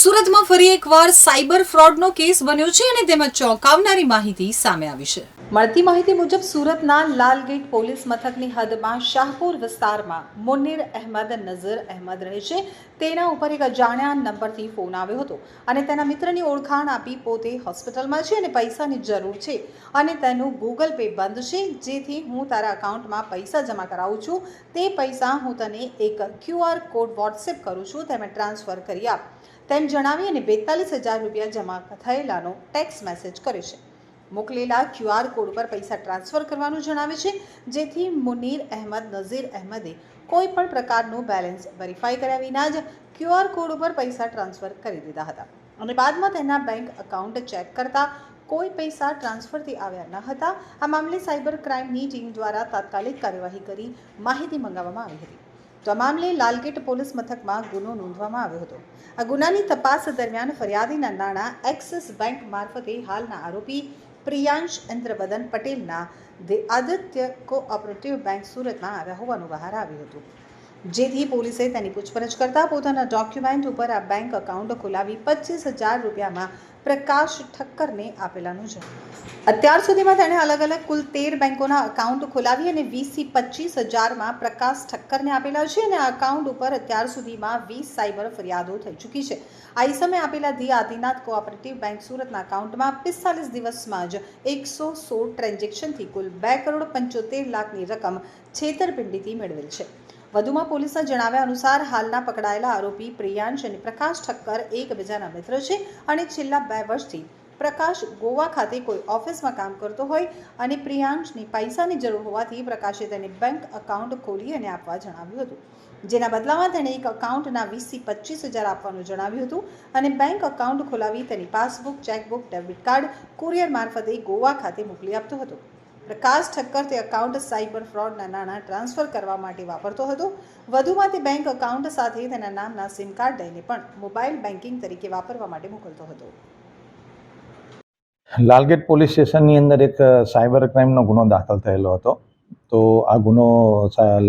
સુરતમાં ફરી એકવાર સાયબર ફ્રોડનો કેસ બન્યો છે અને તેમાં ચોંકાવનારી માહિતી સામે આવી છે. મળતી માહિતી મુજબ સુરતના લાલગેટ પોલીસ મથકની હદમાં શાહપુર વિસ્તારમાં મુન્નીર અહેમદ નઝર અહેમદ રહે છે. તેના ઉપર એક અજાણ્યા નંબરથી ફોન આવ્યો હતો અને તેના મિત્રની ઓળખાણ આપી પોતે હોસ્પિટલમાં છે અને પૈસાની જરૂર છે અને તેનું ગૂગલ પે બંધ છે. જેથી હું તારા અકાઉન્ટમાં પૈસા જમા કરાવું છું. તે પૈસા હું તને એક ક્યુઆર કોડ વોટ્સએપ કરું છું. તેમાં ટ્રાન્સફર કરી આપ. તેમ જણાવી અને બેતાલીસ હજાર રૂપિયા જમા થયેલાનો ટેક્સ મેસેજ કરે છે. મોકલેલા ક્યુઆર કોડ પર પૈસા ટ્રાન્સફર કરવાનું જણાવે છે જેથી મુનીર અહેમદ નઝીર અહેમદે કોઈ પણ પ્રકારનું બેલેન્સ વેરીફાઈ કર્યા વિના જ ક્યુઆર કોડ ઉપર પૈસા ટ્રાન્સફર કરી દીધા હતા. અને બાદમાં તેના બેંક એકાઉન્ટ ચેક કરતા કોઈ પૈસા ટ્રાન્સફરથી આવ્યા ન હતા. આ મામલે સાયબર ક્રાઇમની ટીમ દ્વારા તાત્કાલિક કાર્યવાહી કરી માહિતી મંગાવવામાં આવી હતી. તો મામલે લાલગેટ પોલીસ મથકમાં ગુનો નોંધવામાં આવ્યો હતો. આ ગુનાની તપાસ દરમિયાન ફરિયાદીના નાણાં એક્સિસ બેંક મારફતે હાલના આરોપી પ્રિયાંશ ઇન્દ્રવદન પટેલના ધી આદિત્ય કોઓપરેટિવ બેંક સુરતમાં આવ્યા હોવાનું બહાર આવ્યું હતું. જેથી પોલીસે તેની પૂછપરછ કરતા પોતાના ડોક્યુમેન્ટ ઉપર આ બેંક એકાઉન્ટ ખોલાવી પચીસ હજાર રૂપિયામાં પ્રકાશ ઠક્કરને આપેલાનું છે. અત્યાર સુધીમાં તેણે અલગ અલગ કુલ તેર બેંકોના અકાઉન્ટ ખોલાવી અને વીસથી પચીસ હજારમાં પ્રકાશ ઠક્કરને આપેલા છે અને આ અકાઉન્ટ ઉપર અત્યાર સુધીમાં વીસ સાયબર ફરિયાદો થઈ ચૂકી છે. આ સમયે આપેલા ધી આદિનાથ કોઓપરેટિવ બેંક સુરતના અકાઉન્ટમાં પિસ્તાલીસ દિવસમાં જ એકસો સોળ ટ્રાન્ઝેક્શનથી કુલ બે કરોડ પંચોતેર લાખની રકમ છેતરપિંડીથી મેળવેલ છે. વધુમાં પોલીસના જણાવ્યા અનુસાર હાલના પકડાયેલા આરોપી પ્રિયાંશ અને પ્રકાશ ઠક્કર એકબીજાના મિત્ર છે અને છેલ્લા બે વર્ષથી પ્રકાશ ગોવા ખાતે કોઈ ઓફિસમાં કામ કરતો હોય અને પ્રિયાંશની પૈસાની જરૂર હોવાથી પ્રકાશે તેને બેંક એકાઉન્ટ ખોલી અને આપવા જણાવ્યું હતું. જેના બદલામાં તેણે એક એકાઉન્ટના વીસથી પચીસ હજાર આપવાનું જણાવ્યું હતું અને બેંક એકાઉન્ટ ખોલાવી તેની passbook, chequebook, debit card courier મારફતે ગોવા ખાતે મોકલી આપતો હતો. પ્રકાશ ઠક્કર તે અકાઉન્ટ સાયબર ફ્રોડના નાણાં ટ્રાન્સફર કરવા માટે વાપરતો હતો. વધુમાં તે બેંક અકાઉન્ટ સાથે તેના નામના સિમ કાર્ડ લઈને પણ મોબાઈલ બેન્કિંગ તરીકે વાપરવા માટે મોકલતો હતો. લાલગેટ પોલીસ સ્ટેશનની અંદર એક સાયબર ક્રાઇમનો ગુનો દાખલ થયેલો હતો. તો આ ગુનો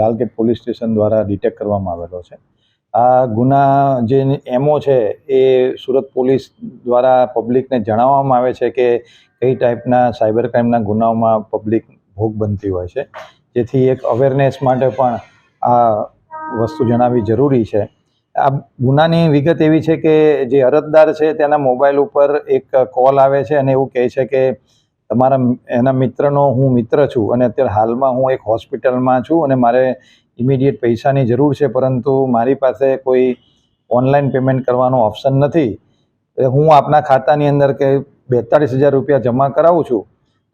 લાલગેટ પોલીસ સ્ટેશન દ્વારા ડિટેક્ટ કરવામાં આવેલો છે. આ ગુના જે એમઓ છે એ સુરત પોલીસ દ્વારા પબ્લિકને જણાવવામાં આવે છે કે કઈ ટાઈપના સાયબર ક્રાઇમના ગુનાઓમાં પબ્લિક ભોગ બનતી હોય છે. જેથી એક અવેરનેસ માટે પણ આ વસ્તુ જણાવવી જરૂરી છે. આ ગુનાની વિગત એવી છે કે જે અરજદાર છે તેના મોબાઈલ ઉપર એક કોલ આવે છે અને એવું કહે છે કે તમારા એના મિત્રનો હું મિત્ર છું અને અત્યારે હાલમાં હું એક હોસ્પિટલમાં છું અને મારે ઇમિડિયેટ પૈસાની જરૂર છે, પરંતુ મારી પાસે કોઈ ઓનલાઈન પેમેન્ટ કરવાનો ઓપ્શન નથી. હું આપના ખાતાની અંદર કે બેતાળીસ હજાર રૂપિયા જમા કરાવું છું,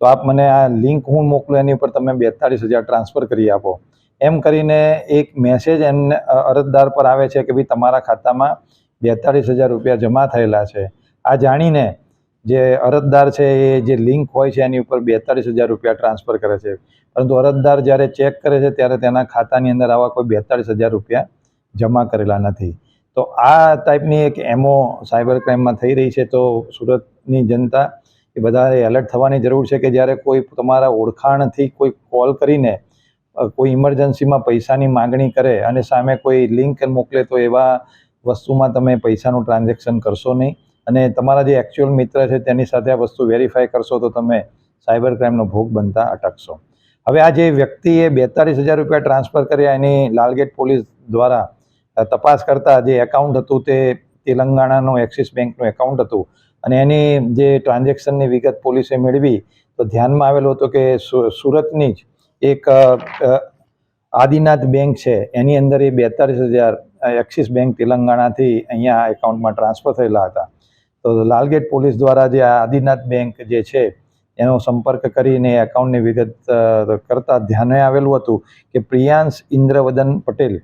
તો આપ મને આ લિંક હું મોકલું, એની ઉપર તમે બેતાળીસ હજાર ટ્રાન્સફર કરી આપો. એમ કરીને એક મેસેજ એમને અરજદાર પર આવે છે કે ભાઈ તમારા ખાતામાં બેતાળીસ હજાર રૂપિયા જમા થયેલા છે. આ જાણીને જે અરજદાર છે એ જે લિંક હોય છે એની ઉપર બેતાળીસ હજાર રૂપિયા ટ્રાન્સફર કરે છે. પરંતુ અરજદાર જ્યારે ચેક કરે છે ત્યારે તેના ખાતાની અંદર આવા કોઈ બેતાળીસ હજાર રૂપિયા જમા કરેલા નથી. તો આ ટાઈપની એક એમો સાયબર ક્રાઇમમાં થઈ રહી છે તો સુરતની જનતા એ બધાએ એલર્ટ થવાની જરૂર છે કે જ્યારે કોઈ તમારા ઓળખાણથી કોઈ કોલ કરીને કોઈ ઇમરજન્સીમાં પૈસાની માગણી કરે અને સામે કોઈ લિંક મોકલે તો એવા વસ્તુમાં તમે પૈસાનું ટ્રાન્ઝેક્શન કરશો નહીં. અને તમારા જે એકચ્યુઅલ મિત્ર છે તેની સાથે આ વસ્તુ વેરીફાઈ કરશો તો તમે સાયબર ક્રાઇમનો ભોગ બનતા અટકશો. હવે આ જે વ્યક્તિએ બેતાળીસ હજાર રૂપિયા ટ્રાન્સફર કર્યા એની લાલગેટ પોલીસ દ્વારા તપાસ કરતા જે એકાઉન્ટ હતું તે તેલંગાણાનું એક્સિસ બેંકનું એકાઉન્ટ હતું અને એની જે ટ્રાન્ઝેક્શનની વિગત પોલીસે મેળવી, તો ધ્યાનમાં આવેલું હતું કે સુરતની જ એક આદિનાથ બેંક છે, એની અંદર એ બેતાળીસ હજાર એક્સિસ બેંક તેલંગાણાથી અહીંયા એકાઉન્ટમાં ટ્રાન્સફર થયેલા હતા. તો લાલગેટ પોલીસ દ્વારા જે આદિનાથ બેંક જે છે, એનો સંપર્ક કરીને એકાઉન્ટની વિગત કરતાં ધ્યાને આવેલું હતું કે પ્રિયાંશ ઇન્દ્રવદન પટેલ,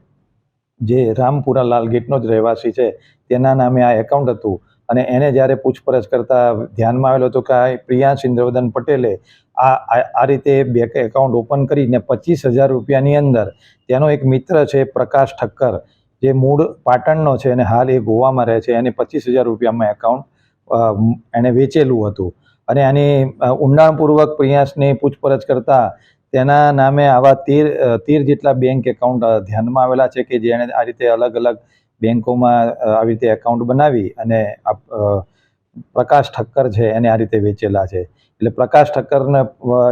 જે રામપુરા લાલગેટનો જ રહેવાસી છે, તેના નામે આ એકાઉન્ટ હતું. અને એને જ્યારે પૂછપરછ કરતા ધ્યાનમાં આવેલું હતું કે પ્રિયાંશ ઇન્દ્રવદન પટેલે આ- આ રીતે બેંક એકાઉન્ટ ઓપન કરીને પચીસ હજાર રૂપિયાની અંદર, તેનો એક મિત્ર છે પ્રકાશ ઠક્કર જે મૂળ પાટણનો છે અને હાલ એ ગોવામાં રહે છે, એને પચીસ હજાર રૂપિયામાં એકાઉન્ટ એણે વેચેલું હતું. અને આની ઊંડાણપૂર્વક પ્રિયાસની પૂછપરછ કરતા તેના નામે આવા તેર તેર જેટલા બેંક એકાઉન્ટ ધ્યાનમાં આવેલા છે કે જેણે આ રીતે અલગ અલગ બેંકોમાં આવી રીતે એકાઉન્ટ બનાવી અને પ્રકાશ ઠક્કર છે એને આ રીતે વેચેલા છે. એટલે પ્રકાશ ઠક્કરને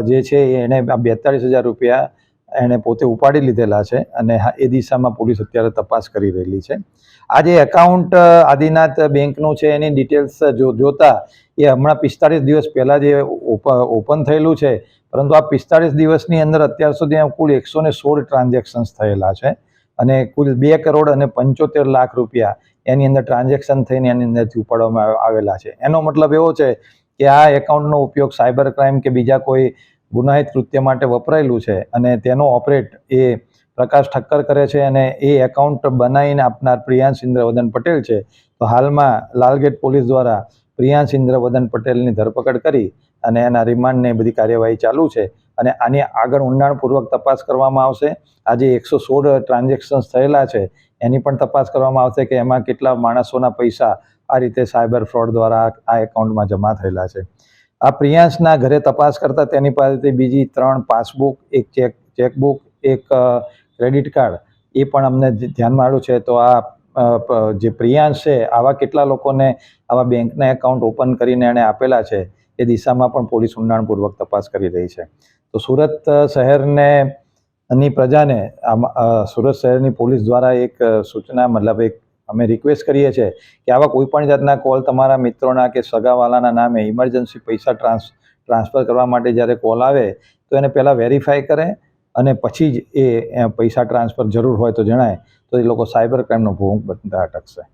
જે છે એને બેતાળીસ હજાર રૂપિયા એણે પોતે ઉપાડી લીધેલા છે અને એ દિશામાં પોલીસ અત્યારે તપાસ કરી રહેલી છે. આ જે એકાઉન્ટ આદિનાથ બેંકનું છે, એની ડિટેલ્સ જો, જોતા એ હમણાં પિસ્તાળીસ દિવસ પહેલાં જે ઓપ- ઓપન થયેલું છે, પરંતુ આ પિસ્તાળીસ દિવસની અંદર અત્યાર સુધી કુલ એકસો ને સોળ ટ્રાન્ઝેક્શન્સ થયેલા છે અને કુલ બે કરોડ અને પંચોતેર લાખ રૂપિયા એની અંદર ટ્રાન્ઝેક્શન થઈને એની અંદરથી ઉપાડવામાં આવેલા છે. એનો મતલબ એવો છે કે આ એકાઉન્ટનો ઉપયોગ સાયબર ક્રાઇમ કે બીજા કોઈ ગુનાહિત કૃત્ય માટે વપરાયેલું છે અને તેનો ઓપરેટ એ પ્રકાશ ઠક્કર કરે છે અને એ એકાઉન્ટ બનાવીને આપનાર પ્રિયાંશ ઇન્દ્રવદન પટેલ છે. તો હાલમાં લાલગેટ પોલીસ દ્વારા પ્રિયાંશ ઇન્દ્રવદન પટેલની ધરપકડ કરી અને એના રિમાન્ડને બધી કાર્યવાહી ચાલુ છે અને આની આગળ ઊંડાણપૂર્વક તપાસ કરવામાં આવશે. આજે એકસો સોળ ટ્રાન્ઝેક્શન્સ થયેલા છે. એની પણ તપાસ કરવામાં આવશે કે એમાં કેટલા માણસોના પૈસા આ રીતે સાયબર ફ્રોડ દ્વારા આ એકાઉન્ટમાં જમા થયેલા છે. આ પ્રિયાંશના ઘરે તપાસ કરતાં તેની પાસેથી બીજી ત્રણ પાસબુક, એક ચેક, ચેકબુક, એક ક્રેડિટ કાર્ડ, એ પણ અમને ધ્યાનમાં આવ્યું છે. તો આ જે પ્રિયાંશ છે, આવા કેટલા લોકોને આવા બેંકના એકાઉન્ટ ઓપન કરીને એણે આપેલા છે, એ દિશામાં પણ પોલીસ ઊંડાણપૂર્વક તપાસ કરી રહી છે. તો સુરત શહેરને ની પ્રજાને સુરત શહેરની પોલીસ દ્વારા એક સૂચના, મતલબ એક અમે રિક્વેસ્ટ કરીએ છીએ કે આવા કોઈ પણ જાતના કોલ તમારા મિત્રોના કે સગાવાલાના નામે ઇમરજન્સી પૈસા ટ્રાન્સ ટ્રાન્સફર કરવા માટે જ્યારે કોલ આવે, તો એને પહેલાં વેરીફાઈ કરે અને પછી જ એ એ પૈસા ટ્રાન્સફર જરૂર હોય તો જણાય. તો એ લોકો સાયબર ક્રાઇમનો ભોગ બનતા અટકશે.